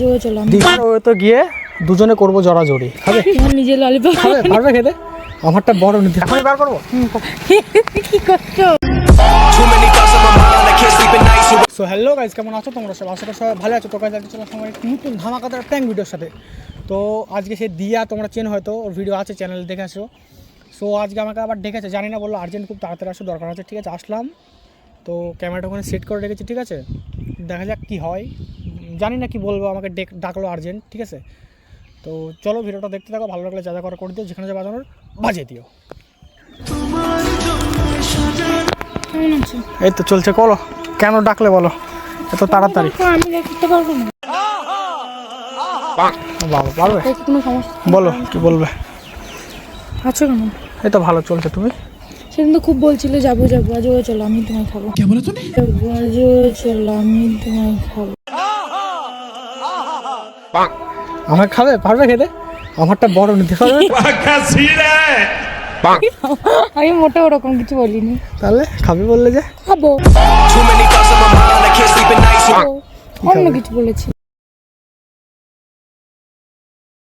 দীঘার ওয়ে তো গিয়ে দুজনে করব জড়াজড়ি। খাবে? তোমার নিজের ললিপপ খাবে? পারবে খেতে? আমারটা বড় নিতে এখন বার করব? কি করছ? সো হ্যালো গাইজ কেমন আছো তোমরা সব? আশা করি সবাই ভালো আছো। তো গাইজ আজকে চলে আসলাম আমার একটি নতুন ধামাকাদার প্র্যাঙ্ক ভিডিওর সাথে। তো আজকে সে দিয়া তোমরা চেন হয়তো ওর ভিডিও আছে চ্যানেলে দেখে আসো। সো আজকে আমাকে আবার ডেকেছে জানি না বলল আর্জেন্ট খুব তাড়াতাড়ি আসো দরকার আছে। ঠিক আছে আসলাম। তো ক্যামেরাটা ওখানে সেট করে রেখেছি ঠিক আছে? দেখা যাক কী হয়। জানি না কি বলব আমাকে ডেক ডাকলো আর্জেন্ট ঠিক আছে? তো চলো ভিডিওটা দেখতে থাকো ভালো লাগলে যা যা করে করে দিও যেখানে যা বাজানোর বাজিয়ে দিও। এই তো চলছে বলো কেন ডাকলে বলো? এত তাড়াতাড়ি। তো আমি দেখতে পারব না। বাবা পারবে? কোনো সমস্যা। বলো কি বলবে? আছো কেন? এই তো ভালো চলছে তুমি? সেদিন তো খুব বলছিলে যাব যাব আজ চলো আমি তোমায় খাব। কে বলে তুমি? আজ ওরে চলো আমি তোমায় খাব। আমার খাবে? পারবে খেতে? আমারটা বড় নিতে পারবে আমি মোটেও ওরকম কিছু বলিনি। তাহলে খাবে বললে যে? খাব। অন্য কিছু বলেছি।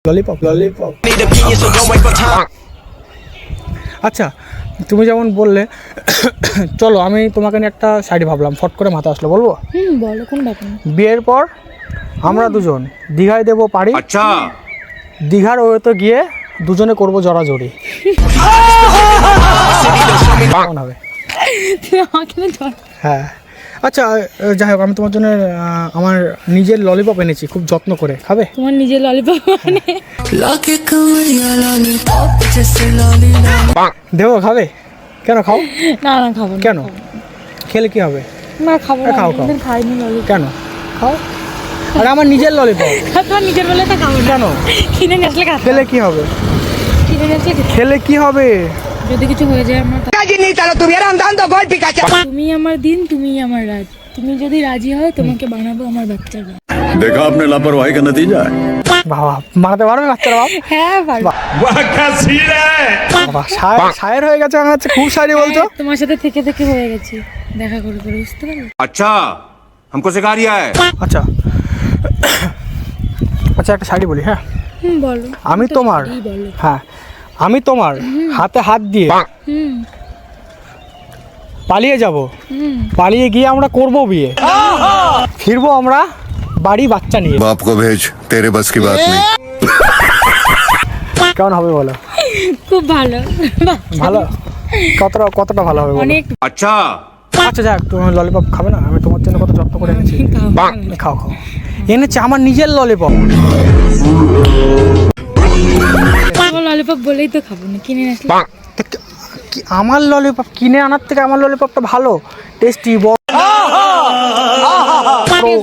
Lollipop lollipop. আচ্ছা তুমি যেমন বললে চলো আমি তোমাকে নিয়ে একটা সাইডে ভাবলাম। ফট করে মাথা আসলো বলব? হুম বলো কোন ব্যাপার বিয়ের পর আমরা দুজন। দীঘায় দেবো পারি আচ্ছা। দীঘার ওয়েতে গিয়ে দুজনে করব জড়াজড়ি। হবে? হ্যাঁ। আচ্ছা যাই হোক আমি তোমার জন্য আমার নিজের ললিপপ এনেছি খুব যত্ন করে। খাবে? তোমার নিজের ললিপপ হ্যাঁ। মানে? দেবো খাবে? কেন খাও? না না খাব কেন? খেলে কি হবে? না খাব খাও খাও। কেন? খাও। আর আমার নিজের ললিপপ তোমার নিজের বলে তো খাবো না কেন কিনে নিয়ে আসলে খাবো খেলে কি হবে কিনে নিয়ে আসলে খেতে- খেলে কি হবে যদি কিছু হয়ে যায় আমার তুমি আমার দিন তুমি আমার রাত তুমি যদি রাজি হও তোমাকে বানাবো আমার বাচ্চার বাপ। देखा आपने लापरवाही का नतीजा है বাবা বানাতে পারবে বাচ্চারা বাপ হ্যাঁ পারবো বাবা শায়ের শায়ের হয়ে গেছে আমার হচ্ছে খুব শায়রি বলছো হ্যাঁ, তোমার সাথে থেকে থেকে হয়ে গেছি দেখা করে করে বুঝতে পারলে अच्छा हमको सिखा रिया है আচ্ছা আচ্ছা একটা শাড়ি বলি হ্যাঁ? আমি তোমার হ্যাঁ আমি তোমার হাতে হাত দিয়ে পালিয়ে যাব। পালিয়ে গিয়ে আমরা করব বিয়ে। ফিরবো আমরা বাড়ি বাচ্চা নিয়ে। বাপ কো ভেজ তেরে বাস কি বাত নেই। কেমন হবে বলো? খুব ভালো। ভালো? কতটা কতটা ভালো হবে অনেক। আচ্ছা। আচ্ছা যাক তুমি ললিপপ খাবে না? আমি তোমার জন্য কত যত্ন করে এনেছি। খাও খাও। খাও এনেছি আমার নিজের ললিপপ আমার ললিপপ বলেই তো খাব না কিনে আসলে। আমার ললিপপ কিনে আনার থেকে আমার ললিপপটা ভালো? টেস্টি বড়।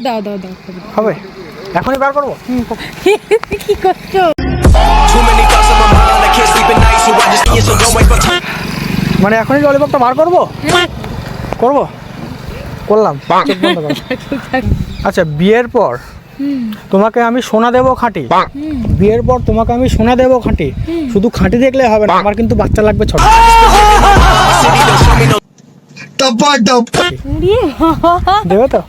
দাও দাও দাও হবে? এখনই বার করব? কি করছ. মানে এখনই ললিপপটা বার করব? করব? করলাম। আচ্ছা বিয়ের পর তোমাকে আমি সোনা দেবো খাঁটি। বিয়ের পর তোমাকে আমি সোনা দেবো খাঁটি। শুধু খাঁটি দেখলে হবে না আমার কিন্তু বাচ্চা লাগবে ছোট। দেবে তো?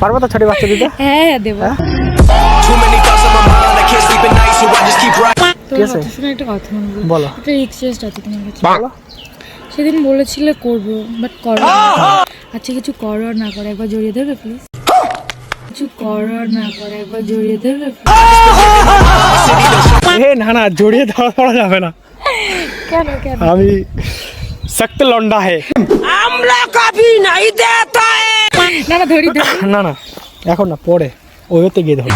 পারব তো ছোটি বাচ্চা দিতে? হ্যাঁ হ্যাঁ? দেবো আছে? বলো। একটা রিকোয়েস্ট আছে তোমার কাছে। বলো। সেদিন বলেছিলে করব বাট করো আচ্ছা কিছু করো আর না করে একবার জড়িয়ে দেবে প্লিজ কিছু করো আর না করে একবার জড়িয়ে দেবে? এ না না জড়িয়ে ধরা পড়া যাবে না। কেন কেন? আমি সক্ত লন্ডা হে। না না ধরি ধরি। না না এখন না পরে ওইতে গিয়ে ধর।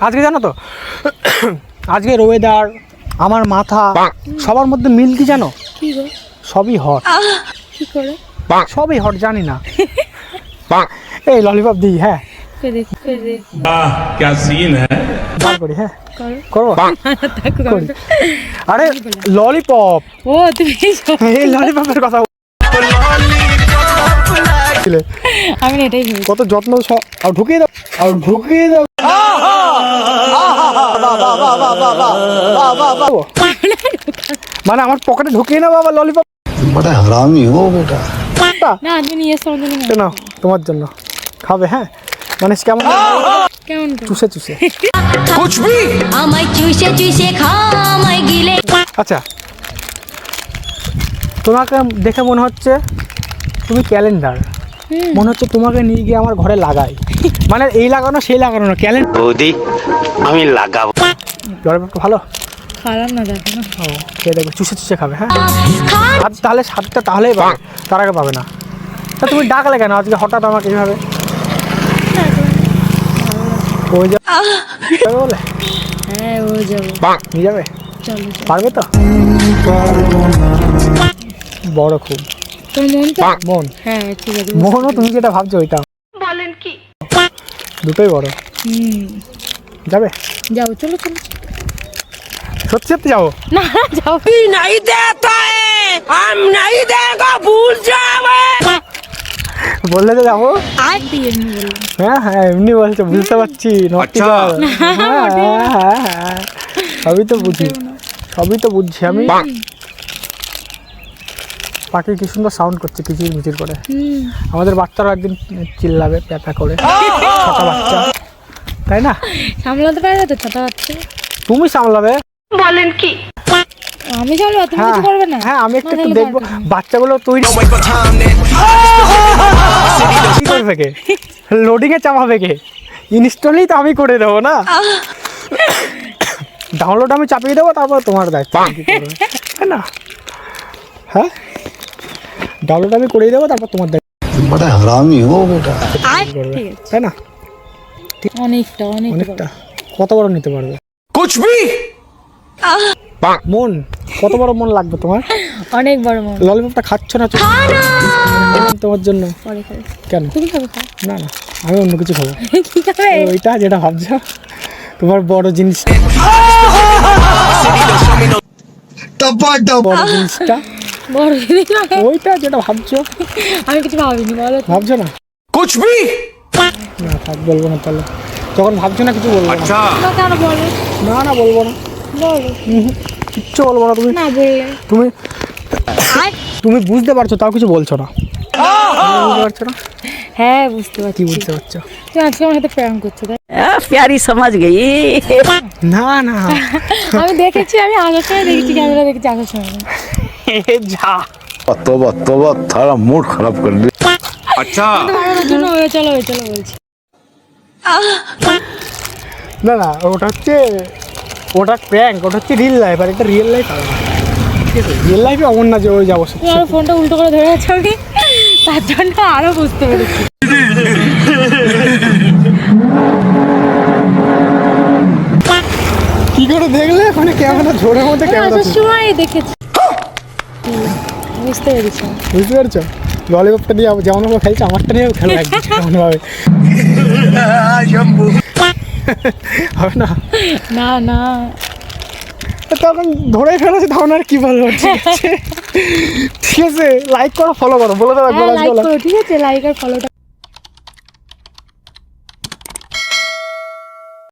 আজকে জানো তো? আজকের ওয়েদার আমার মাথা সবার মধ্যে মিল কি জানো? সবই হট সবই হট জানি না। এই ললিপপ দি হ্যাঁ।, হ্যাঁ। আরে ললিপপ ও তুমি এই ললিপপের কথা ছিলে আমি এটাই কত যত্ন আর ঢুকিয়ে দাও। আর ঢুকিয়ে দাও। মানে আমার পকেটে ঢুকিয়ে না বাবা ললিপপ বড় হারামি হো বেটা না তুমি নিয়ে এসো না তোমার জন্য। খাবে হ্যাঁ? মানে কেমন কেমন চুষে চুষে। কুছ ভি আমায় চুষে চুষে খা আমায় গিলে। আচ্ছা। তোমাকে দেখে মনে হচ্ছে তুমি ক্যালেন্ডার মনে হচ্ছে তোমাকে নিয়ে গিয়ে আমার ঘরে লাগাই। মানে এই লাগানো সেই লাগানো না ক্যালেন্ডার বৌদি আমি লাগাবো। ভালো? খারাপ না দেখো না। ও খেয়ে দেখবে চুষে চুষে খাবে হ্যাঁ? আর তাহলে স্বাদটা তাহলেই পাবে তার আগে পাবে না। তা তুমি ডাকলে কেন? আজকে হঠাৎ আমাকে এইভাবে ওই যাবে বলে? হ্যাঁ ও যাব। নিয়ে যাবে। পারবে তো? বড় খুব। তোর তুমি যেটা ভাবছ ওইটা। বলেন কি? দুটোই বড়। যাবে? যাও চলো চলো। সত্যি নাই বললে তো যাব। হ্যাঁ হ্যাঁ এমনি বলছো বুঝতে পারছি। হ্যাঁ, হ্যাঁ, হ্যাঁ। সবই তো বুঝি। সবই তো বুঝছি আমি। পাখি কি সুন্দর সাউন্ড করছে কিচির মিচির করে। আমাদের বাচ্চারা একদিন চিল্লাবে প্যাপা করে। ছোট বাচ্চা। তাই না? সামলাতে পারে না তো ছোট বাচ্চা। তুমি সামলাবে? বলেন কি? আমি চলো তুমি হ্যাঁ। কিছু করবে না। হ্যাঁ আমি একটু দেখব বাচ্চাগুলো তৈরি then কি করবে কে? লোডিং এ চাপাবে কে? ইনস্টলই তো আমি করে দেবো না। ডাউনলোড আমি চাপিয়ে দেবো তারপর তোমার দায়িত্ব। কি করবে? তাই না? হ্যাঁ? ডাউনলোড আমি করে দেবো তারপর তোমার দেখ। বড় হারামি ও বেটা। তাই না? অনেকটা অনেকটা। কত বড় নিতে পারবে? কুছ ভি মন কত বড় মন লাগবে তোমার? অনেক বড় মন। ললিপপটা খাচ্ছ না তোমার জন্য। কেন? না না আমি অন্য কিছু খাব। ওইটা যেটা ভাবছ তোমার বড় জিনিস বড় জিনিসটা। যেটা আমি কিছু ভাবছ না? না বলব না তাহলে। না কিছু বলব না? না না বলব না। বলব না তুমি। না তুমি তুমি বুঝতে পারছ তাও কিছু বলছো না। বুঝতে পারছ না? হ্যাঁ বুঝতে পারছি। কি বুঝতে পারছ? তুমি আজকে আমার সাথে করছ তাই সমাজ গেই না না। আমি দেখেছি আমি আসার দেখেছি ক্যামেরা দেখেছি সময় যা। তোবা তারা মুড খারাপ করলি আচ্ছা। চলো চলো চলো বলছি। না না ওটা হচ্ছে ওটা প্র্যাঙ্ক ওটা হচ্ছে রিল লাইফ আর এটা রিয়েল লাইফ রিয়েল লাইফে অমন না যে ওই যাব ফোনটা উল্টো করে ধরে আছে আমি তার জন্য আরও বুঝতে পেরেছি। কি করে দেখলে? ওখানে ক্যামেরা ঝোড়ের মধ্যে ক্যামেরা সময় দেখেছি। বুঝতে পেরেছি। বুঝতে পারছ? ললিপপটা দিয়ে যেমন ভাবে খেলছে আমারটা নিয়েও খেলো একদিন কেমন ভাবে। হবে না? না না। তখন ধরে ফেলেছে তখন আর কি বলব ঠিক আছে? ঠিক আছে লাইক করো ফলো করো বলে দেবো একবার হ্যাঁ লাইক করো। ঠিক আছে লাইক আর ফলোটা